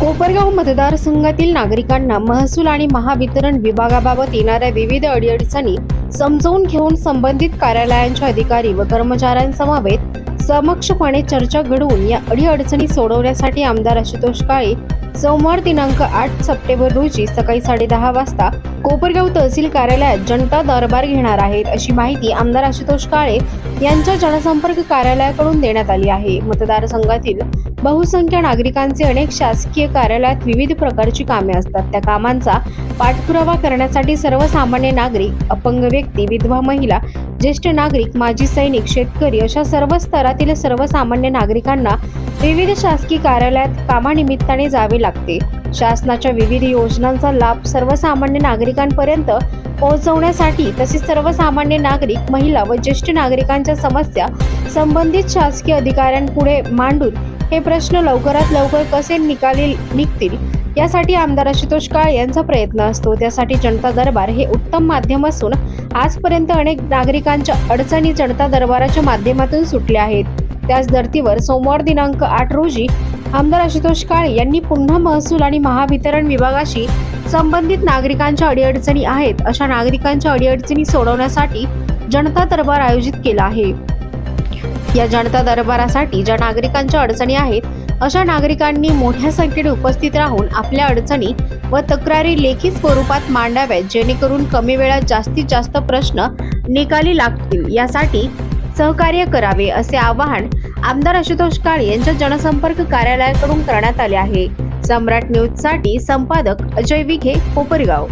कोपरगाव मतदारसंघातील नागरिकांना महसूल आणि महावितरण विभागाबाबत येणाऱ्या विविध अडीअडचणी समजावून घेऊन संबंधित कार्यालयांच्या अधिकारी व कर्मचाऱ्यांसमवेत समक्षपणे चर्चा घडवून या अडीअडचणी सोडवण्यासाठी आमदार आशुतोष काळे सोमवार दिनांक आठ सप्टेंबर रोजी सकाळी साडेदहा वाजता कोपरगाव तहसील कार्यालयात जनता दरबार घेणार आहेत अशी माहिती आमदार आशुतोष काळे यांच्या जनसंपर्क कार्यालयाकडून देण्यात आली आहे. मतदारसंघातील बहुसंख्य नागरिकांचे अनेक शासकीय कार्यालयात विविध प्रकारची कामे असतात. त्या कामांचा पाठपुरावा करण्यासाठी सर्वसामान्य नागरिक अपंग व्यक्ती विधवा महिला ज्येष्ठ नागरिक माजी सैनिक शेतकरी अशा सर्व स्तरातील सर्वसामान्य नागरिकांना विविध शासकीय कार्यालयात कामानिमित्ताने जावे लागते. शासनाच्या विविध योजनांचा लाभ सर्वसामान्य नागरिकांपर्यंत पोहोचवण्यासाठी तसेच सर्वसामान्य नागरिक महिला व ज्येष्ठ नागरिकांच्या समस्या संबंधित शासकीय अधिकाऱ्यांपुढे मांडून हे प्रश्न लवकरात लवकर कसे निकाली निघतील यासाठी आमदार आशुतोष काळे यांचा प्रयत्न असतो. त्यासाठी जनता दरबार हे उत्तम माध्यम असून आजपर्यंत अनेक नागरिकांच्या अडचणी जनता दरबाराच्या माध्यमातून सुटल्या आहेत. त्याच धर्तीवर सोमवार दिनांक आठ रोजी आमदार आशुतोष काळे यांनी पुन्हा महसूल आणि महावितरण विभागाशी संबंधित नागरिकांच्या अडीअडचणी आहेत अशा नागरिकांच्या अडीअडचणी सोडवण्यासाठी जनता दरबार आयोजित केला आहे. या जनता दरबारासाठी ज्या नागरिकांच्या अडचणी आहेत अशा नागरिकांनी मोठ्या संख्येने उपस्थित राहून आपल्या अडचणी व तक्रारी लेखी स्वरूपात मांडाव्यात जेणेकरून कमी वेळात जास्तीत जास्त प्रश्न निकाली लागतील. यासाठी सहकार्य करावे असे आवाहन आमदार आशुतोष काळे यांच्या जनसंपर्क कार्यालयाकडून करण्यात आले आहे. सम्राट न्यूजसाठी संपादक अजय विखे कोपरगाव.